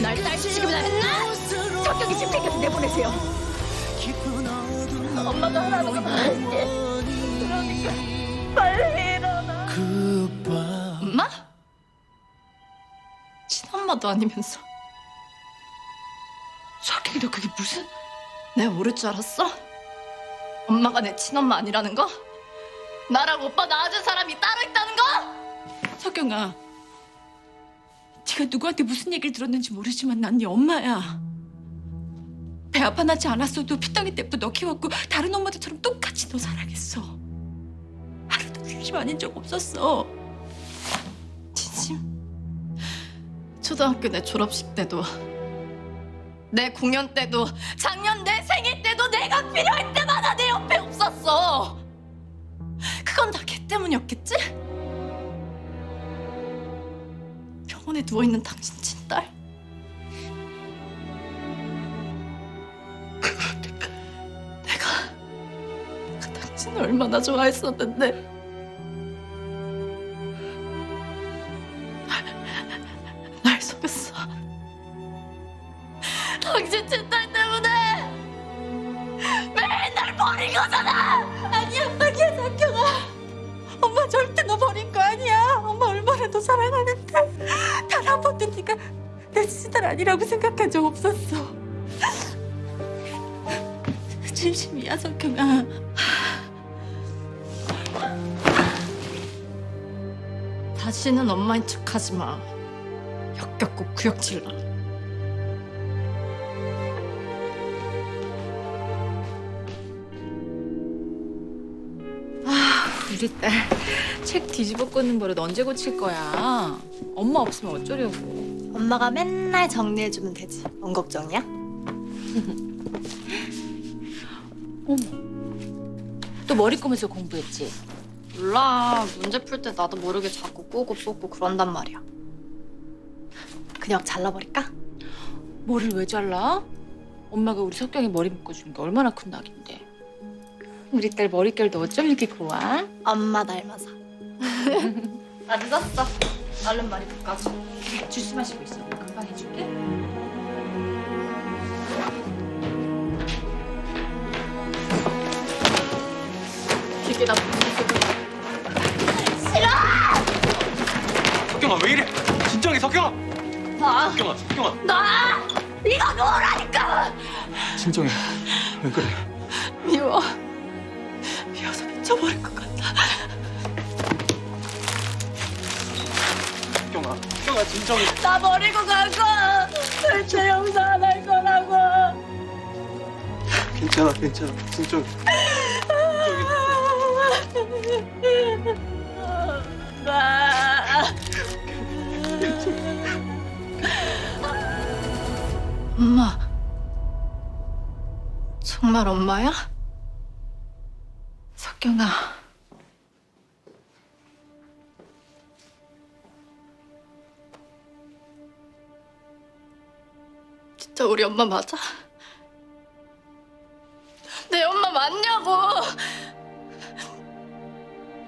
날 딸치기나 했나? 성격이 집행해서 내보내세요. 엄마도 하라는 거 다 할게. 그러니까 빨리 일어나. 엄마? 친엄마도 아니면서. 너 그게 무슨? 내가 모를 줄 알았어? 엄마가 내 친엄마 아니라는 거? 나랑 오빠 낳아준 사람이 따로 있다는 거? 석경아, 네가 누구한테 무슨 얘기를 들었는지 모르지만 난 네 엄마야. 배 아파 낳지 않았어도 피덩이 때부터 너 키웠고 다른 엄마들처럼 똑같이 너 사랑했어. 하루도 진심 아닌 적 없었어. 진심? 초등학교 내 졸업식 때도 내 공연 때도 작년 내 생일 때도 내가 필요할 때마다 때문이었겠지? 병원에 누워있는 당신 친딸 내가 내가 당신을 얼마나 좋아했었는데 엄마 절대 너 버린 거 아니야. 엄마 얼마나 너 사랑하는데. 단 한 번도 네가 내 친딸 아니라고 생각한 적 없었어. 진심이야, 석경아. 다시는 엄마인 척하지 마. 역겹고 구역질나. 우리 딸 책 뒤집어 꽂는 버릇 언제 고칠 거야? 엄마 없으면 어쩌려고. 엄마가 맨날 정리해주면 되지. 뭔 걱정이야? 어머. 또 머리 감면서 공부했지? 몰라. 문제 풀 때 나도 모르게 자꾸 꼬고 뽑고 그런단 말이야. 그냥 잘라버릴까? 머리를 왜 잘라? 엄마가 우리 석경이 머리 묶어주는 게 얼마나 큰 낙인데. 우리 딸 머릿결도 어쩜 이렇게 고와? 엄마 닮아서. 나 늦었어. 얼른 머리 묶어줘. 주스 마시고 있어. 금방 해줄게. 기계 나 석경아 왜 이래? 진정해 석경아. 나, 석경아 석경아. 나 이거 놓으라니까. 진정해. 왜 그래? 미워. 미쳐버릴 것 같아. 석경아 석경아 진정해. 나 버리고 갈 거야. 절대 용서 안 할 거라고. 괜찮아 괜찮아 진정해. 엄마. 엄마. 정말 엄마야? 석경아. 진짜 우리 엄마 맞아? 내 엄마 맞냐고!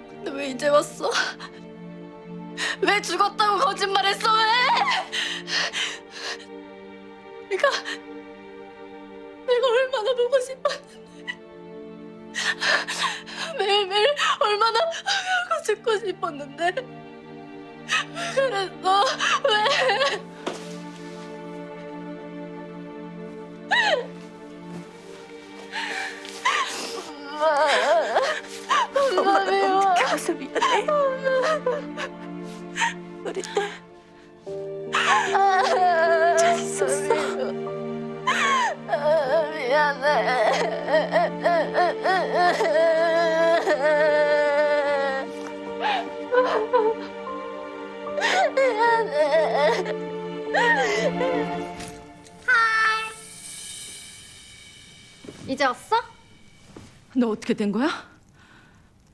근데 왜 이제 왔어? 왜 죽었다고 거짓말했어 왜? 내가 내가 얼마나 보고 싶었는데 매일매일 얼마나 하고 죽고 싶었는데 왜 그랬어? 이제 왔어? 너 어떻게 된 거야?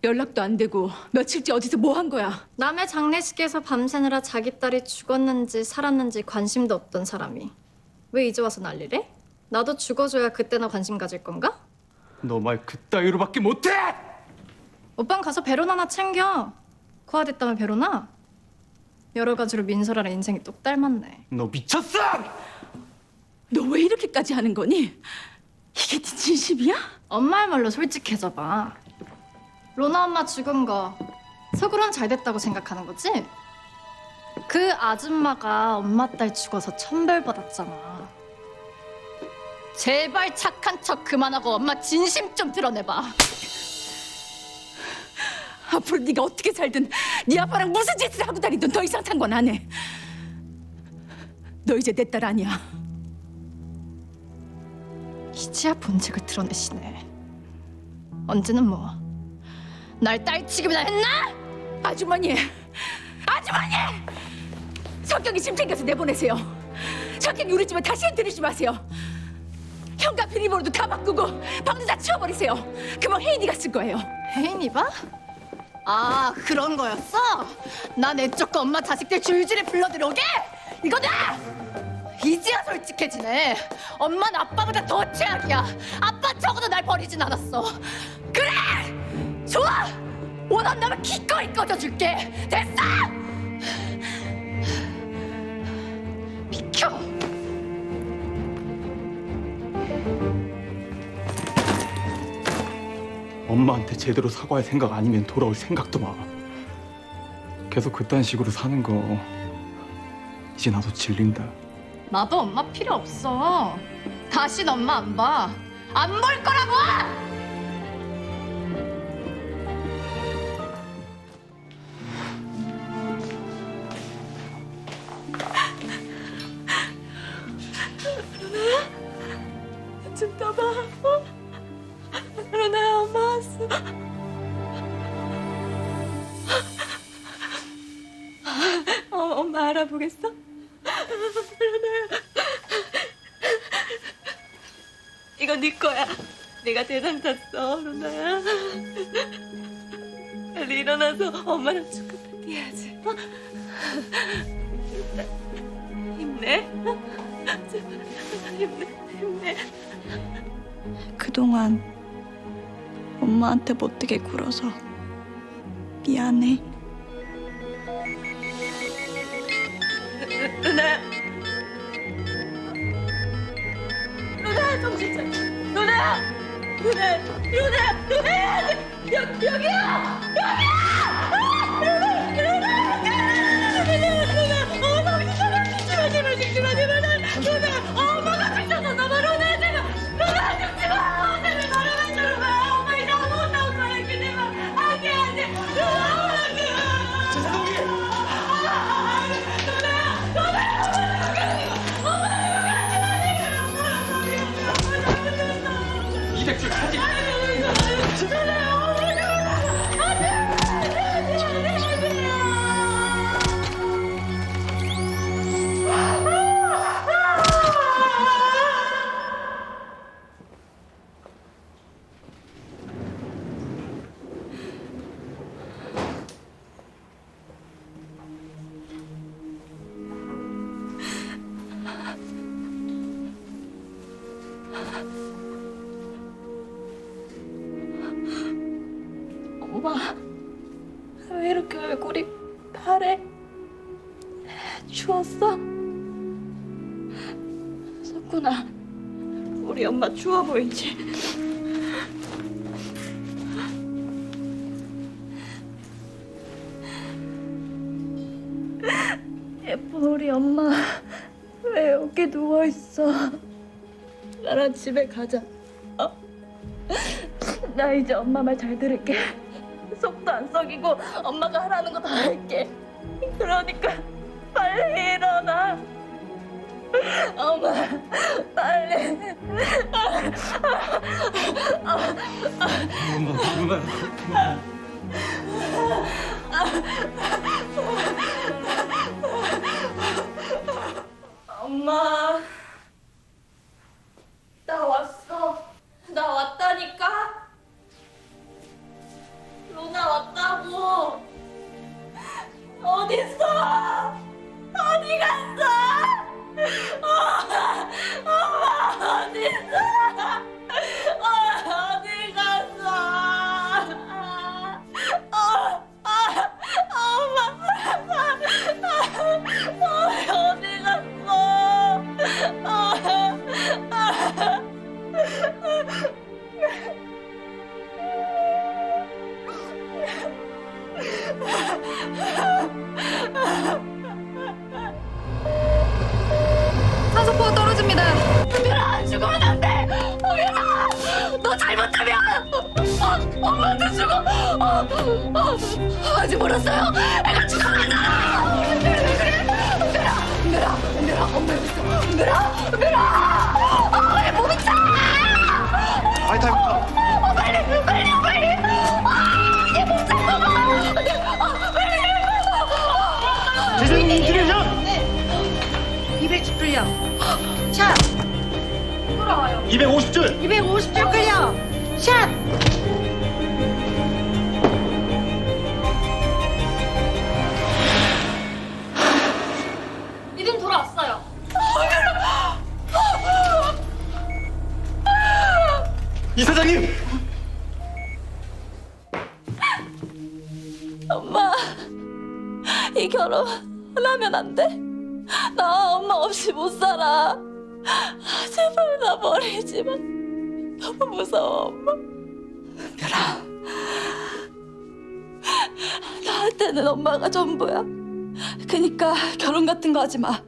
연락도 안 되고 며칠째 어디서 뭐 한 거야? 남의 장례식에서 밤새느라 자기 딸이 죽었는지 살았는지 관심도 없던 사람이 왜 이제 와서 난리래? 나도 죽어줘야 그때나 관심 가질 건가? 너 말 그따위로밖에 못해. 오빤 가서 베로나 하나 챙겨. 고아됐다면 베로나? 여러 가지로 민설아랑 인생이 똑 닮았네. 너 미쳤어? 너 왜 이렇게까지 하는 거니? 이게 네 진심이야? 엄마의 말로 솔직해져 봐. 로나 엄마 죽은 거 속으론 잘 됐다고 생각하는 거지? 그 아줌마가 엄마 딸 죽어서 천벌 받았잖아. 제발 착한 척 그만하고 엄마 진심 좀 드러내봐. 앞으로 네가 어떻게 살든 네 아빠랑 무슨 짓을 하고 다니든 더 이상 상관 안 해. 너 이제 내 딸 아니야. 이제야 본색을 드러내시네. 언제는 뭐 날 딸 취급이나 했나? 아주머니, 아주머니! 석경이 짐 챙겨서 내보내세요. 석경이 우리 집에 다시는 들이지 마세요. 현관 비밀번호도 다 바꾸고 방도 다 치워버리세요. 그만 혜인이가 쓸 거예요. 혜인이 봐? 아 그런 거였어? 나내 쪽과 엄마 자식들 줄줄이 불러들어오게? 이거다! 이제야 솔직해지네 엄마는 아빠보다 더 최악이야 아빠 적어도 날 버리진 않았어 그래! 좋아! 원한다면 기꺼이 꺼져줄게 됐어! 엄마한테 제대로 사과할 생각 아니면 돌아올 생각도 마. 계속 그딴 식으로 사는 거 이제 나도 질린다. 나도 엄마 필요 없어 다신 엄마 안 봐 안 볼 거라고! 엄마 알아보겠어? 로나야. 이거 네 거야. 네가 대상 탔어, 로나야. 빨리 일어나서 엄마랑 축하 파티 해야지. 어? 힘내. 힘내, 힘내. 그동안 엄마한테 못되게 굴어서 미안해. 누나 누나 누나 누나 여기 여기야! 여기야! 아, 누나 누나 누나 누나 어 엄마, 왜 이렇게 얼굴이 파래? 추웠어? 석구나, 우리 엄마 추워 보이지? 예쁜 우리 엄마, 왜 여기 누워있어? 나랑 집에 가자. 어? 나 이제 엄마 말 잘 들을게. 속도 안 썩이고 엄마가 하라는 거 다 할게. 그러니까 빨리 일어나. 엄마, 빨리. 엄마, 엄마. 엄마 여기 있어. 은별아, 은별아. 어, 왜 몸이 차? 아이 타임 어, 빨리, 빨리, 빨리. 아, 얘못 잡아. 어, 빨리. 재생님 기대션 210 끌려. 샷. 250줄 250줄 끌려. 샷. 이사장님 엄마, 이 결혼 하면 안 돼? 나 엄마 없이 못 살아. 제발 나 버리지 마. 너무 무서워, 엄마. 별아. 나한테는 엄마가 전부야. 그니까 결혼 같은 거 하지 마.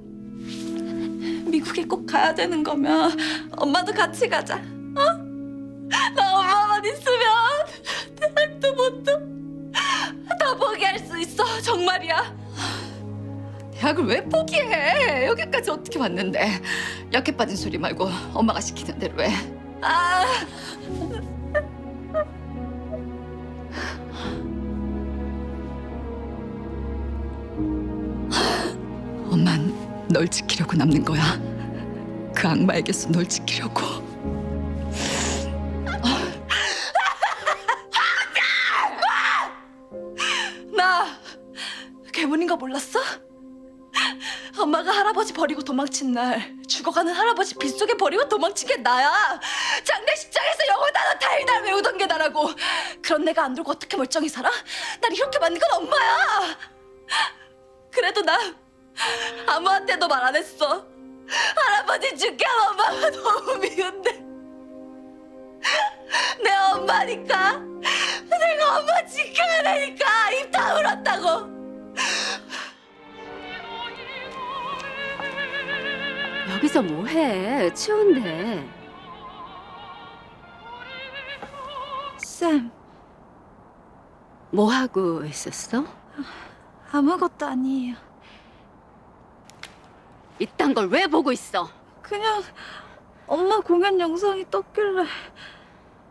미국에 꼭 가야 되는 거면 엄마도 같이 가자. 어? 나 엄마만 있으면 대학도 못도 다 포기할 수 있어 정말이야 대학을 왜 포기해? 여기까지 어떻게 왔는데? 약해 빠진 소리 말고 엄마가 시키는 대로 해. 아 엄만 널 지키려고 남는 거야. 그 악마에게서 널 지키려고. 나 괴물인 거 몰랐어? 엄마가 할아버지 버리고 도망친 날 죽어가는 할아버지 빗속에 버리고 도망친 게 나야 장례식장에서 영혼 단어 달달 외우던 게 나라고 그런 내가 안 들고 어떻게 멀쩡히 살아? 날 이렇게 만든 건 엄마야 그래도 나 아무한테도 말 안 했어 할 아버지 죽게 한 엄마가 너무 미운데 내 엄마니까 내가 엄마 지켜야 되니까 입 다물었다고 여기서 뭐해? 추운데. 쌤 뭐 하고 있었어? 아무것도 아니에요 이딴 걸 왜 보고 있어? 그냥 엄마 공연 영상이 떴길래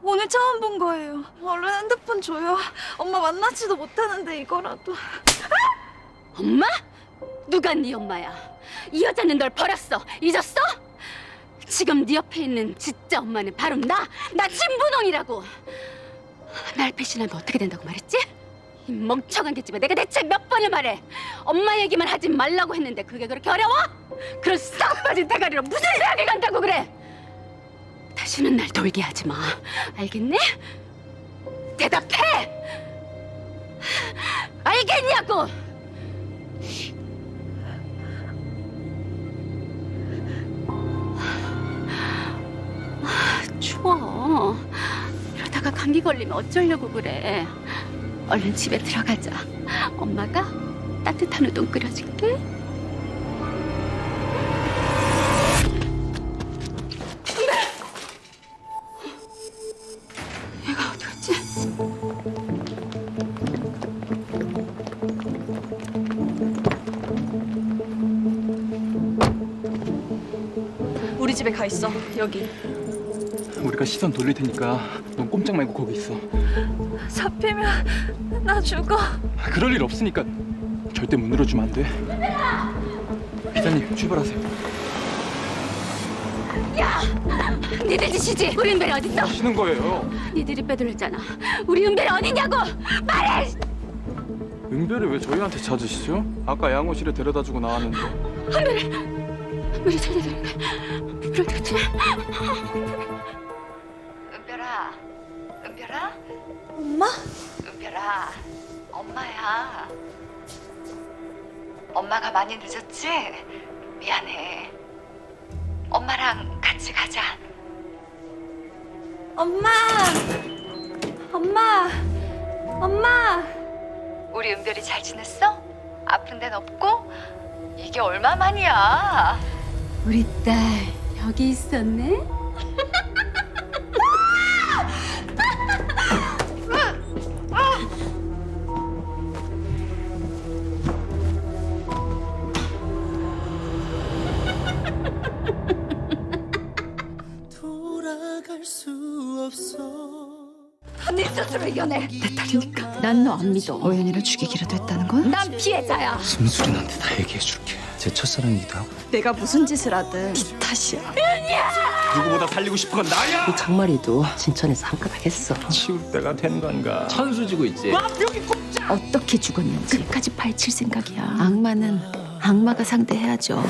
오늘 처음 본 거예요 얼른 핸드폰 줘요 엄마 만나지도 못하는데 이거라도 엄마? 누가 네 엄마야? 이 여자는 널 버렸어. 잊었어? 지금 네 옆에 있는 진짜 엄마는 바로 나. 나 진분홍이라고. 날 배신하면 어떻게 된다고 말했지? 이 멍청한 개집에 내가 대체 몇 번을 말해. 엄마 얘기만 하지 말라고 했는데 그게 그렇게 어려워? 그런 싹 빠진 대가리로 무슨 대학을 간다고 그래? 다시는 날 돌게 하지 마. 알겠니? 대답해! 알겠냐고! 아, 추워. 이러다가 감기 걸리면 어쩌려고 그래. 얼른 집에 들어가자. 엄마가 따뜻한 우동 끓여줄게. 우리 집에 가 있어 여기 우리가 시선 돌릴 테니까 넌 꼼짝 말고 거기 있어. 잡히면 나 죽어 아, 그럴 일 없으니까 절대 문 열어주면 안 돼. 기사님 출발하세요. 니들 짓이지? 우리 은별이 어딨어? 쉬는 거예요. 니들이 빼돌렸잖아. 우리 은별이 어딨냐고! 말해! 은별이 왜 저희한테 찾으시죠? 아까 양호실에 데려다주고 나왔는데. 은별이 찾아들었네. 불을 켰지? 엄마야. 엄마가 많이 늦었지? 미안해. 엄마랑 같이 가자. 엄마 엄마 엄마 우리 은별이 잘 지냈어? 아픈 데는 없고? 이게 얼마만이야? 우리 딸 여기 있었네. 네 스스로 이겨내. 내 딸이니까 난 너 안 믿어. 오연이를 죽이기라도 했다는 건? 난 피해자야. 순술이 나한테 다 얘기해줄게. 제 첫사랑이기도 하고. 내가 무슨 짓을 하든 네 탓이야. 누구보다 살리고 싶은 건 나야. 장마리도 진천에서 한가닥 했어. 치울 때가 된 건가? 천수지고 있지. 어떻게 죽었는지 끝까지 파헤칠 생각이야. 악마는 악마가 상대해야죠.